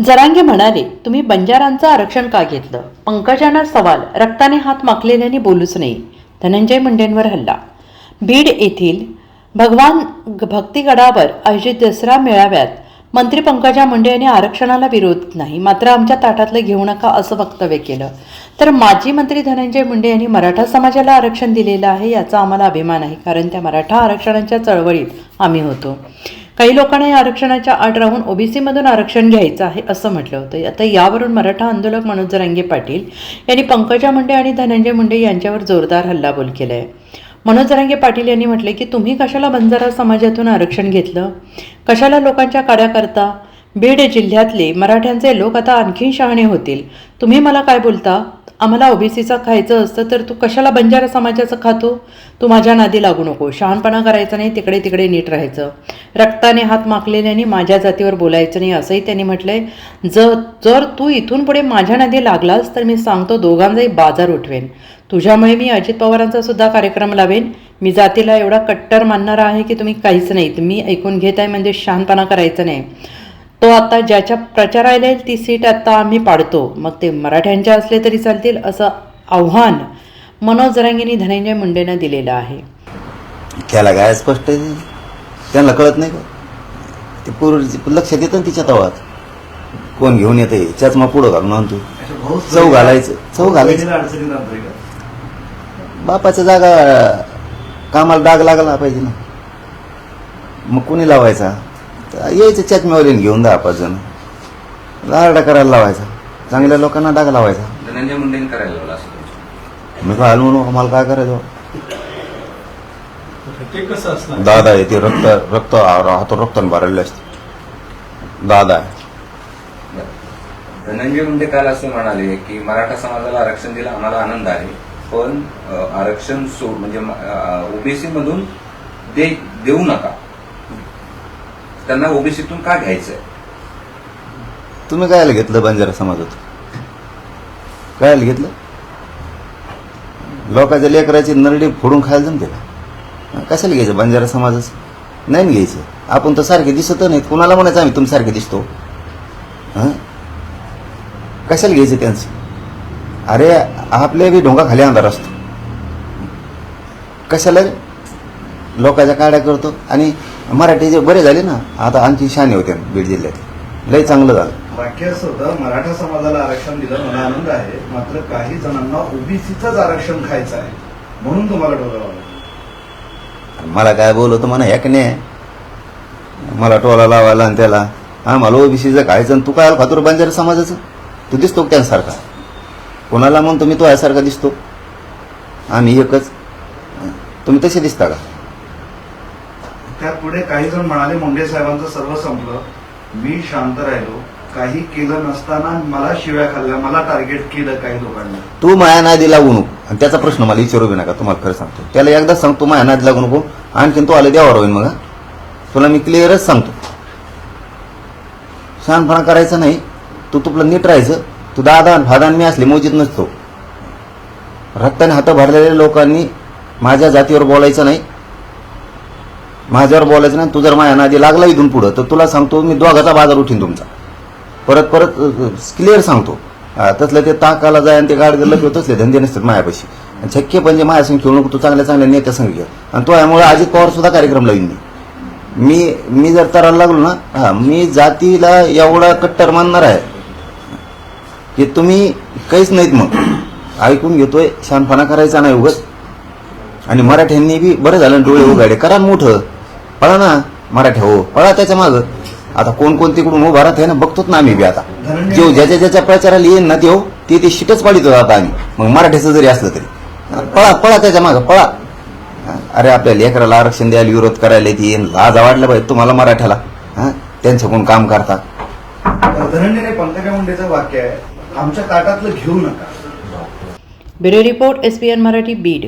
जरांगे म्हणाले तुम्ही बंजारांचं आरक्षण का घेतलं? पंकजांना सवाल रक्ताने हात माखलेल्याने बोलूच नाही धनंजय मुंडेंवर हल्ला. बीड येथील भगवान भक्तिगडावर आयोजित दसरा मेळाव्यात मंत्री पंकजा मुंडे यांनी आरक्षणाला विरोध नाही मात्र आमच्या ताटातलं घेऊ नका असं वक्तव्य केलं. तर माजी मंत्री धनंजय मुंडे यांनी मराठा समाजाला आरक्षण दिलेलं आहे याचा आम्हाला अभिमान आहे कारण त्या मराठा आरक्षणाच्या चळवळीत आम्ही होतो. काही लोकांना या आरक्षणाच्या आड राहून ओबीसीमधून आरक्षण घ्यायचं आहे असं म्हटलं होतं. आता यावरून मराठा आंदोलक मनोज जरांगे पाटील यांनी पंकजा मुंडे आणि धनंजय मुंडे यांच्यावर जोरदार हल्लाबोल केला आहे मनोज जरांगे पाटील यांनी म्हटले की तुम्ही कशाला बंजारा समाजातून आरक्षण घेतलं? कशाला लोकांच्या काड्या करता बीड जिल्ह्यातले मराठ्यांचे लोक आता आणखीन शहाणे होतील. तुम्ही मला काय बोलता? आम्हाला ओबीसीचा खायचं असतं तर तू कशाला बंजारा समाजाचं खातो? तू माझ्या नादी लागू नको. शहाणपणा करायचा नाही तिकडे तिकडे नीट राहायचं. रक्ताने हात माखलेल्याने माझ्या जातीवर बोलायचं नाही असंही त्यांनी म्हटलंय. जर जर तू इथून पुढे माझ्या नादी लागलास तर मी सांगतो दोघांचाही बाजार उठवेन. तुझ्यामुळे मी अजित पवारांचा सुद्धा कार्यक्रम लावेन. मी जातीला एवढा कट्टर मानणारा आहे की तुम्ही काहीच नाहीत. मी ऐकून घेत आहे म्हणजे शहाणपणा करायचं नाही. तो आता ज्याच्या प्रचारायला येईल ती सीट आता आम्ही पाडतो. मग ते मराठ्यांच्या असले तरी चालतील असं आव्हान मनोज जरांगेंनी धनंजय मुंडेंना दिलेलं आहे. त्याला काय स्पष्ट आहे? त्यांना कळत नाही का? ते पूर्व लक्षात येतं ना तिच्या तवात. कोण घेऊन येते चष्मा पुढं घालून आणतो. चव घालायचं. चव घालायचं. बापाच्या जागा कामाला डाग लागला पाहिजे ना. मग कोणी लावायचा? यायचं चष्म्यावरील घेऊन दहा पाच जण लारडा करायला लावायचा. चांगल्या लोकांना डाग लावायचा. धनंजय मुंडेंनी करायला लावलं असं तुमचं. मी काय हलवू नको मला काय करायचं? ते कसं असणार? दादा आहे ते रक्त रक्त हात रक्ताने भरलेले असते. दादा आहे. धनंजय मुंडे काल असं म्हणाले की मराठा समाजाला आरक्षण दिलं आम्हाला आनंद आहे पण अ, आरक्षण सोड म्हणजे ओबीसी मधून दे देऊ नका. त्यांना ओबीसीतून का घ्यायचंय? तुम्ही कायला घेतलं बंजारा समाजात? कायला घेतलं? लोकांच्या लेकराची नरडी फोडून खायला जाऊन त्याला कशाला घ्यायचं बंजारा समाजाचं? नाही ना घ्यायचं. आपण तर सारखे दिसत नाही कुणाला म्हणायचं आम्ही तुम्ही सारखे दिसतो? हं? कशाला घ्यायचं त्यांचं? अरे आपले बी ढोंगा खाली अंधार असतो. कशाला? लोकांच्या काड्या करतो. आणि मराठी जे बरे झाले ना आता आणखी शाने होते बीड जिल्ह्यात. लय चांगलं झालं. वाक्य असं होतं मराठा समाजाला आरक्षण दिलं मला आनंद आहे मात्र काही जणांना ओबीसीचंच आरक्षण खायचं आहे म्हणून तुम्हाला लावलं मला काय बोलवतो म्हणा एक नाही मला टोला लावायला आणि त्याला हा मला ओबीसीचं खायचं आणि तू काय खातोर बंजारा समाजाचं? तू दिसतो का त्यांसारखा? कोणाला म्हणतो मी तो यासारखा दिसतो? आम्ही एकच. तुम्ही तसे दिसता का? त्यात पुढे काही जण म्हणाले मुंडे साहेबांचं सर्व संपलं. मी शांत राहिलो. काही केलं नसताना मला शिव्या खाल्ल्या. मला टार्गेट केलं काही लोकांनी तू माया नाही दिला नको. आणि त्याचा प्रश्न मला विचारू बी नका. तुम्हाला खरं सांगतो. त्याला एकदा सांगतो माया नाही लागू नको. आणखीन तो आले द्यावर होईल मग हा. तुला मी क्लिअरच सांगतो. शहाणपणा करायचा नाही. तू तुपलं नीट राहायचं. तू दादा आणि मी असले मोजीत नसतो. रक्ताने हात भरलेल्या लोकांनी माझ्या जातीवर बोलायचं नाही. माझ्यावर बोलायचं नाही तू जर माझ्या नादी लागला इथून पुढं तर तुला सांगतो मी दोघाचा बाजार उठीन तुमचा. परत परत क्लिअर सांगतो. तसलं ते ताकाला जाय आणि ते गाड किंवा तसले धंदे नसतात मायापाशी आणि शक्य म्हणजे माझ्या संग खेळू नको तू चांगल्या चांगल्या नेत्या संघ घे आणि तो यामुळे अजित पवार सुद्धा कार्यक्रम लावीन मी. मी मी जर तरायला लागलो ना हा मी जातीला एवढा कट्टर मानणार आहे की तुम्ही काहीच नाहीत मग. ऐकून घेतोय शानपणा करायचा नाही उगत आणि मराठ्यांनी बी बरं झालं डोळे उघाडे. करा मोठं. पळा ना मराठ्या हो पळा त्याच्या मागं. आता कोण कोण तिकडून उभा राहत आहे ना बघतोच ना आम्ही बी आता. जो ज्याच्या ज्याच्या प्रचाराला येईन ना त्यो ते ते शिटच पाडितो आता आम्ही. मग मराठ्याचं जरी असलं तरी. पळा पळा त्याच्या मागं पळा. अरे आपल्या लेकराला आरक्षण द्यायला विरोध करायला येते लाज वाटलं पाहिजे तुम्हाला मराठ्याला. हा त्यांच्याकडून काम करता. धनंजयने पंकजा मुंडेचं वाक्य आहे. आमच्या ताटातलं घेऊ नका. Bureau report S P N Marathi Beed.